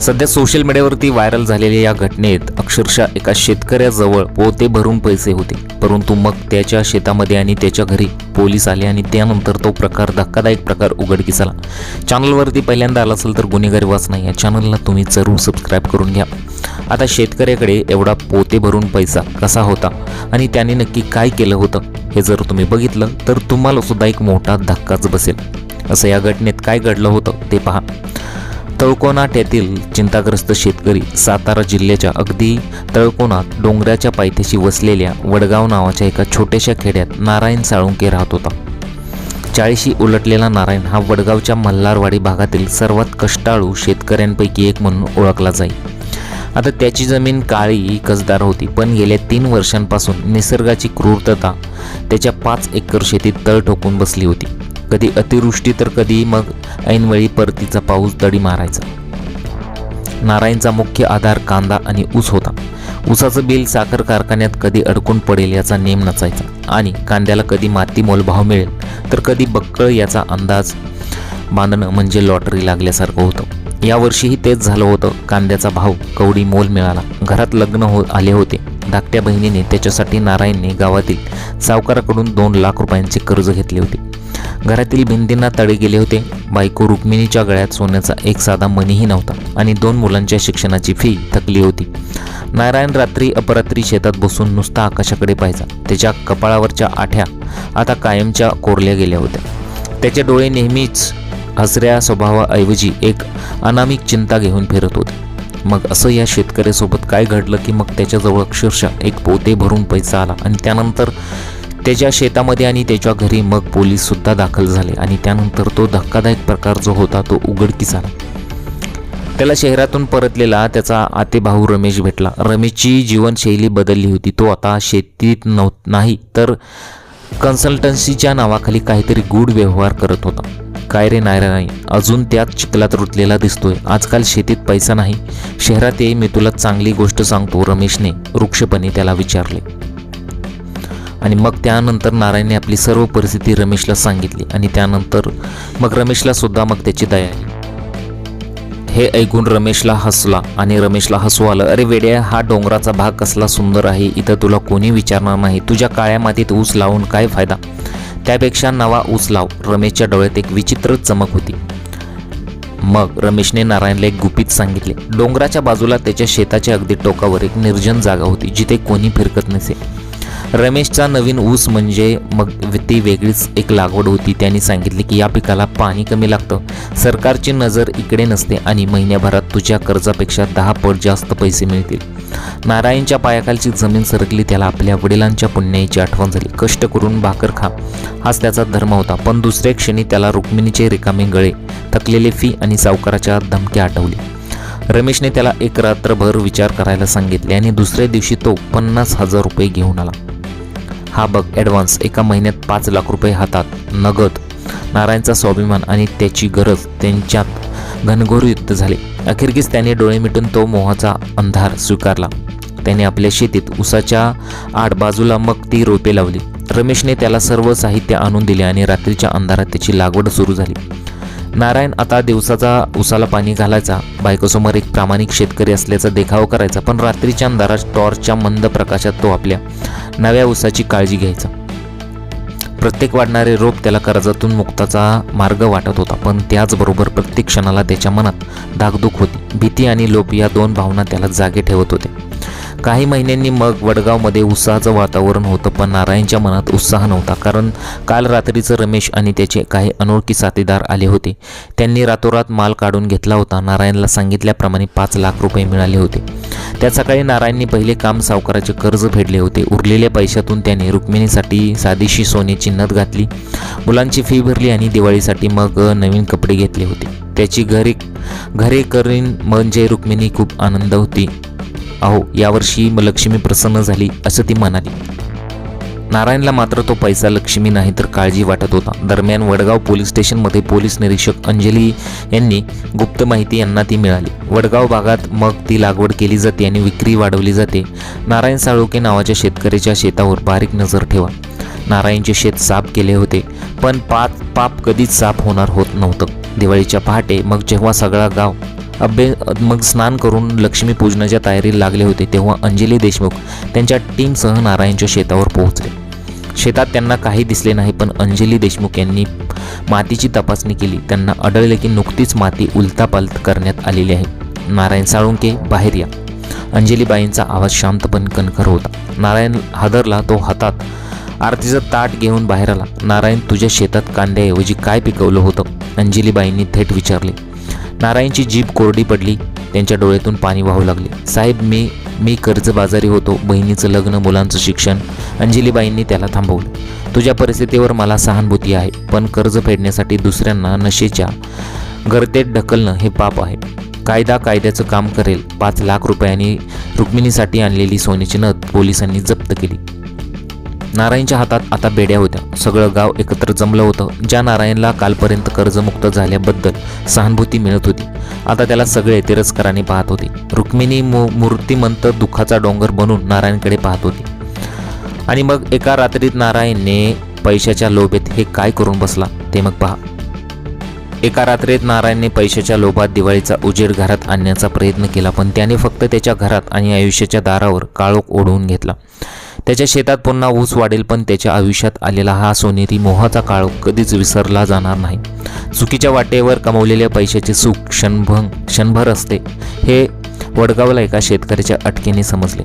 सध्या सोशल मीडियावरती व्हायरल झालेल्या या घटनेत अक्षरशः एका शेतकऱ्याजवळ पोते भरून पैसे होते. परंतु मग त्याच्या शेतामध्ये आणि त्याच्या घरी पोलीस आले आणि त्यानंतर तो प्रकार धक्कादायक प्रकार उघडकीस आला. चॅनलवरती पहिल्यांदा आला असेल तर गुन्हेगारी वाच नाही या चॅनलला तुम्ही जरूर सबस्क्राईब करून घ्या. आता शेतकऱ्याकडे एवढा पोते भरून पैसा कसा होता आणि त्याने नक्की काय केलं होतं हे जर तुम्ही बघितलं तर तुम्हाला सुद्धा एक मोठा धक्काच बसेल. असं या घटनेत काय घडलं होतं ते पहा. तळकोनाट येथील चिंताग्रस्त शेतकरी सातारा जिल्ह्याच्या अगदी तळकोनात डोंगराच्या पायथ्याशी वसलेल्या वडगाव नावाच्या एका छोट्याशा खेड्यात नारायण साळुंके राहत होता. चाळीशी उलटलेला नारायण हा वडगावच्या मल्हारवाडी भागातील सर्वात कष्टाळू शेतकऱ्यांपैकी एक म्हणून ओळखला जाई. आता त्याची जमीन काळी कसदार होती पण गेल्या तीन वर्षांपासून निसर्गाची क्रूरता त्याच्या पाच एकर शेतीत तळ ठोकून बसली होती. कधी अतिवृष्टी तर कधी मग ऐनवेळी परतीचा पाऊस दडी मारायचा. नारायणचा मुख्य आधार कांदा आणि ऊस होता. ऊसाचं बिल साखर कारखान्यात कधी अडकून पडेल याचा नेम नसायचा आणि कांद्याला कधी माती मोलभाव मिळेल तर कधी बक्कळ याचा अंदाज बांधणं म्हणजे लॉटरी लागल्यासारखं होतं. यावर्षीही तेच झालं होतं. कांद्याचा भाव कवडी मोल मिळाला. घरात लग्न हो आले होते. धाकट्या बहिणीने त्याच्यासाठी नारायणने गावातील सावकाराकडून दोन लाख रुपयांचे कर्ज घेतले होते. घरातील भिंतींना तडे गेले होते. बायको रुक्मिणीच्या गळ्यात सोन्याचा एक साधा मनीही नव्हता आणि दोन मुलांच्या शिक्षणाची फी थकली होती. नारायण रात्री अपरात्री शेतात बसून नुसता आकाशाकडे पाहायचा. त्याच्या कपाळावरच्या आठ्या आता कायमच्या कोरल्या गेल्या होत्या. त्याचे डोळे नेहमीच हसऱ्या स्वभावाऐवजी एक अनामिक चिंता घेऊन फिरत होते. मग असं या शेतकऱ्यासोबत काय घडलं की मग त्याच्याजवळ अक्षरशः एक पोते भरून पैसा आला आणि त्यानंतर त्याच्या शेतामध्ये आणि त्याच्या घरी मग पोलीससुद्धा दाखल झाले आणि त्यानंतर तो धक्कादायक प्रकार जो होता तो उघडकीस आला. त्याला शहरातून परतलेला त्याचा आते भाऊ रमेश भेटला. रमेशची जीवनशैली बदलली होती. तो आता शेतीत नव्ह नाही तर कन्सल्टन्सीच्या नावाखाली काहीतरी गूढ व्यवहार करत होता. काय रे नायरा नाही अजून त्यात चिखलात रुतलेला दिसतोय. आजकाल शेतीत पैसा नाही. शहरात ये मी तुला चांगली गोष्ट सांगतो रमेशने वृक्षपणे त्याला विचारले. आणि मग त्यानंतर नारायणने आपली सर्व परिस्थिती रमेशला सांगितली आणि त्यानंतर मग रमेशला सुद्धा मग त्याची दया आली. हे ऐकून रमेशला हसला आणि रमेशला हसू आलं अरे वेड्या हा डोंगराचा भाग कसला सुंदर आहे इथं तुला कोणी विचारणार नाही. तुझ्या काळ्या मातीत ऊस लावून काय फायदा? त्यापेक्षा नवा ऊस लाव. रमेशच्या डोळ्यात एक विचित्र चमक होती. मग रमेशने नारायणला एक गुपित सांगितले डोंगराच्या बाजूला त्याच्या शेताच्या अगदी टोकावर एक निर्जन जागा होती जिथे कोणी फिरकत नसे. रमेशचा नवीन ऊस म्हणजे मग ती वेगळीच एक लागवड होती. त्यांनी सांगितले की या पिकाला पाणी कमी लागतं. सरकारची नजर इकडे नसते आणि महिन्याभरात तुझ्या कर्जापेक्षा दहा पट जास्त पैसे मिळतील. नारायणच्या पायाखालची जमीन सरकली. त्याला आपल्या वडिलांच्या पुण्याची आठवण झाली. कष्ट करून भाकर खा. हाच त्याचा धर्म होता. पण दुसऱ्या क्षणी त्याला रुक्मिणीचे रिकामे गळे थकलेले फी आणि सावकाराच्या धमक्या आठवली. रमेशने त्याला एक रात्रभर विचार करायला सांगितले आणि दुसऱ्या दिवशी तो पन्नास हजार रुपये घेऊन आला. हा बघ ॲडव्हान्स एका महिन्यात पाच लाख रुपये हातात. नगद. नारायणचा स्वाभिमान आणि त्याची गरज त्यांच्यात घनघोर युद्ध झाले. अखेरकीच त्याने डोळे मिटून तो मोहाचा अंधार स्वीकारला. त्याने आपल्या शेतीत उसाच्या आड बाजूला मग ती रोपे लावली. रमेशने त्याला सर्व साहित्य आणून दिले आणि रात्रीच्या अंधारात त्याची लागवड सुरू झाली. नारायण आता दिवसाचा उसाला पाणी घालायचा. बायकोसमोर एक प्रामाणिक शेतकरी असल्याचा देखाव करायचा पण रात्रीच्या अंधारात टॉर्चच्या मंद प्रकाशात तो आपल्या नव्या उसाची काळजी घ्यायचा. प्रत्येक वाढणारे रोप त्याला कर्जातून मुक्ताचा मार्ग वाटत होता पण त्याचबरोबर प्रत्येक क्षणाला त्याच्या मनात धाकधूक होती. भीती आणि लोभ या दोन भावना त्याला जागे ठेवत होते. काही महिन्यांनी मग वडगावमध्ये उत्साहाचं वातावरण होतं पण नारायणच्या मनात उत्साह नव्हता. कारण काल रात्रीचं रमेश आणि त्याचे काही अनोळखी साथीदार आले होते. त्यांनी रातोरात माल काढून घेतला होता. नारायणला सांगितल्याप्रमाणे पाच लाख रुपये मिळाले होते. त्या सकाळी नारायणनी पहिले काम सावकाराचे कर्ज फेडले होते. उरलेल्या पैशातून त्याने रुक्मिणीसाठी साधीशी सोन्याची नथ घातली मुलांची फी भरली आणि दिवाळीसाठी मग नवीन कपडे घेतले होते. त्याची घरी घरे करीन म्हणजे रुक्मिणी खूप आनंद होती. अहो यावर्षी मग लक्ष्मी प्रसन्न झाली असं ती म्हणाली. नारायणला मात्र तो पैसा लक्ष्मी नाही तर काळजी वाटत होता. दरम्यान वडगाव पोलीस स्टेशनमध्ये पोलीस निरीक्षक अंजली यांनी गुप्त माहिती यांना ती मिळाली. वडगाव भागात मग ती लागवड केली जाते आणि विक्री वाढवली जाते. नारायण साळोके नावाच्या शेतकऱ्याच्या शेतावर बारीक नजर ठेवा. नारायणचे शेत साफ केले होते पण पाप पाप कधीच साफ होणार होत नव्हतं. दिवाळीच्या पहाटे मग जेव्हा सगळा गाव अभ्य मग स्नान करून लक्ष्मी पूजनाच्या तयारीला लागले होते तेव्हा अंजली देशमुख त्यांच्या टीमसह नारायणच्या शेतावर पोहोचले. शेतात त्यांना काही दिसले नाही पण अंजली देशमुख यांनी मातीची तपासणी केली. त्यांना आढळले की नुकतीच माती उलतापालत करण्यात आलेली आहे. नारायण साळुंके बाहेर या. अंजलीबाईंचा आवाज शांत पण कणखर होता. नारायण हादरला तो हातात आरतीचं ताट घेऊन बाहेर आला. नारायण तुझ्या शेतात कांद्याऐवजी काय पिकवलं होतं? अंजलीबाईंनी थेट विचारले. नारायणची जीभ कोरडी पडली. त्यांच्या डोळ्यातून पाणी वाहू लागले. साहेब मी मी कर्जबाजारी होतो. बहिणीचं लग्न मुलांचं शिक्षण. अंजलीबाईंनी त्याला थांबवलं. तुझ्या परिस्थितीवर मला सहानुभूती आहे. पण कर्ज फेडण्यासाठी दुसऱ्यांना नशेच्या गर्तेत ढकलणं हे पाप आहे. कायदा कायद्याचं काम करेल. पाच लाख रुपयांनी रुक्मिणीसाठी आणलेली सोन्याची नथ पोलिसांनी जप्त केली. नारायणच्या हातात आता बेड्या होत्या. सगळं गाव एकत्र जमलं होतं. ज्या नारायणला कालपर्यंत कर्जमुक्त झाल्याबद्दल सहानुभूती मिळत होती. आता त्याला सगळे तिरस्काराने पाहत होते. रुक्मिणी मू मूर्तिमंत दुःखाचा डोंगर बनून नारायणकडे पाहत होती. आणि मग एका रात्रीत नारायणने पैशाच्या लोभेत हे काय करून बसला ते मग पहा. एका रात्रीत नारायणने पैशाच्या लोभात दिवाळीचा उजेड घरात आणण्याचा प्रयत्न केला पण त्याने फक्त त्याच्या घरात आणि आयुष्याच्या दारावर काळोख ओढवून घेतला. त्याच्या शेतात पुन्हा ऊस वाढेल पण त्याच्या आयुष्यात आलेला हा सोनेरी मोहाचा काळ कधीच विसरला जाणार नाही. चुकीच्या वाटेवर कमवलेल्या पैशाचे सुख क्षणभंग क्षणभर असते हे वडगावला एका शेतकऱ्याच्या अटकेने समजले.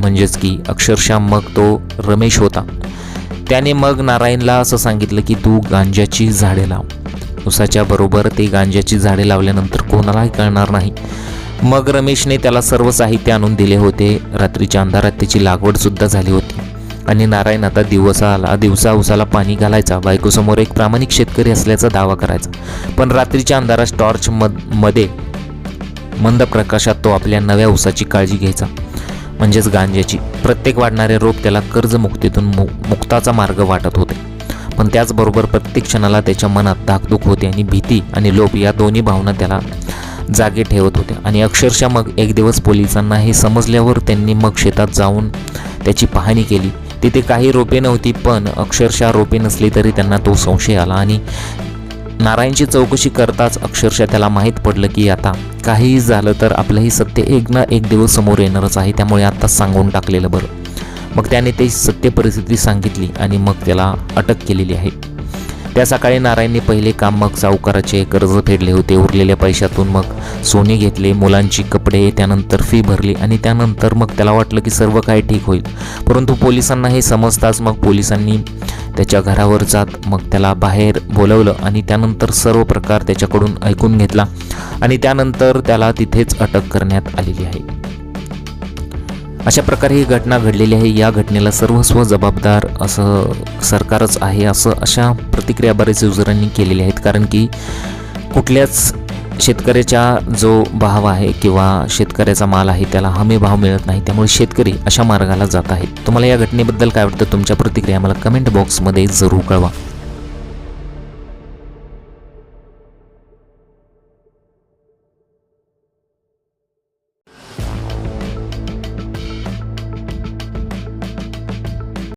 म्हणजेच की अक्षरशः मग तो रमेश होता. त्याने मग नारायणला असं सांगितलं की तू गांजाची झाडे लाव. उसाच्या बरोबर ते गांजाची झाडे लावल्यानंतर कोणालाही कळणार नाही. मग रमेशने त्याला सर्व साहित्य आणून दिले होते. रात्रीच्या अंधारात त्याची लागवडसुद्धा झाली होती. आणि नारायण आता दिवसाला दिवसा उसाला पाणी घालायचा. बायकोसमोर एक प्रामाणिक शेतकरी असल्याचा दावा करायचा. पण रात्रीच्या अंधारात टॉर्च मधमध्ये मंद प्रकाशात तो आपल्या नव्या उसाची काळजी घ्यायचा. म्हणजेच गांजाची प्रत्येक वाढणारे रोप त्याला कर्जमुक्तीतून मु मुक्ताचा मार्ग वाटत होते. पण त्याचबरोबर प्रत्येक क्षणाला त्याच्या मनात धाकधूक होते आणि भीती आणि लोभ या दोन्ही भावना त्याला जागे ठेवत होत्या आणि अक्षरशः मग एक दिवस पोलिसांना हे समजल्यावर त्यांनी मग शेतात जाऊन त्याची पाहणी केली. तिथे काही रोपे नव्हती पण अक्षरशः रोपे नसली तरी त्यांना तो संशय आला. आणि नारायणची चौकशी करताच अक्षरशः त्याला माहीत पडलं की आता काहीही झालं तर आपलंही सत्य एक ना एक दिवस समोर येणारच आहे. त्यामुळे आत्ताच सांगून टाकलेलं बरं. मग त्याने ते सत्य परिस्थिती सांगितली आणि मग त्याला अटक केलेली आहे. त्या सकाळी नारायणने पहिले काम मग सावकाराचे कर्ज फेडले होते. उरलेल्या पैशातून मग सोने घेतले मुलांची कपडे त्यानंतर फी भरली आणि त्यानंतर मग त्याला वाटलं की सर्व काही ठीक होईल. परंतु पोलिसांना हे समजताच मग पोलिसांनी त्याच्या घरावर जात मग त्याला बाहेर बोलवलं आणि त्यानंतर सर्व प्रकार त्याच्याकडून ऐकून घेतला आणि त्यानंतर त्याला तिथेच अटक करण्यात आलेली आहे. अशा प्रकारे ही घटना घडलेली आहे. या घटनेला सर्वस्व जबाबदार असं सरकारच आहे असं अशा प्रतिक्रिया बरेच युजरांनी केलेल्या आहेत. कारण की कुठल्याच शेतकऱ्याच्या जो भाव आहे किंवा शेतकऱ्याचा माल आहे त्याला हमी भाव मिळत नाही. त्यामुळे शेतकरी अशा मार्गाला जात आहेत. तुम्हाला या घटनेबद्दल काय वाटतं? तुमच्या प्रतिक्रिया मला कमेंट बॉक्समध्ये जरूर कळवा.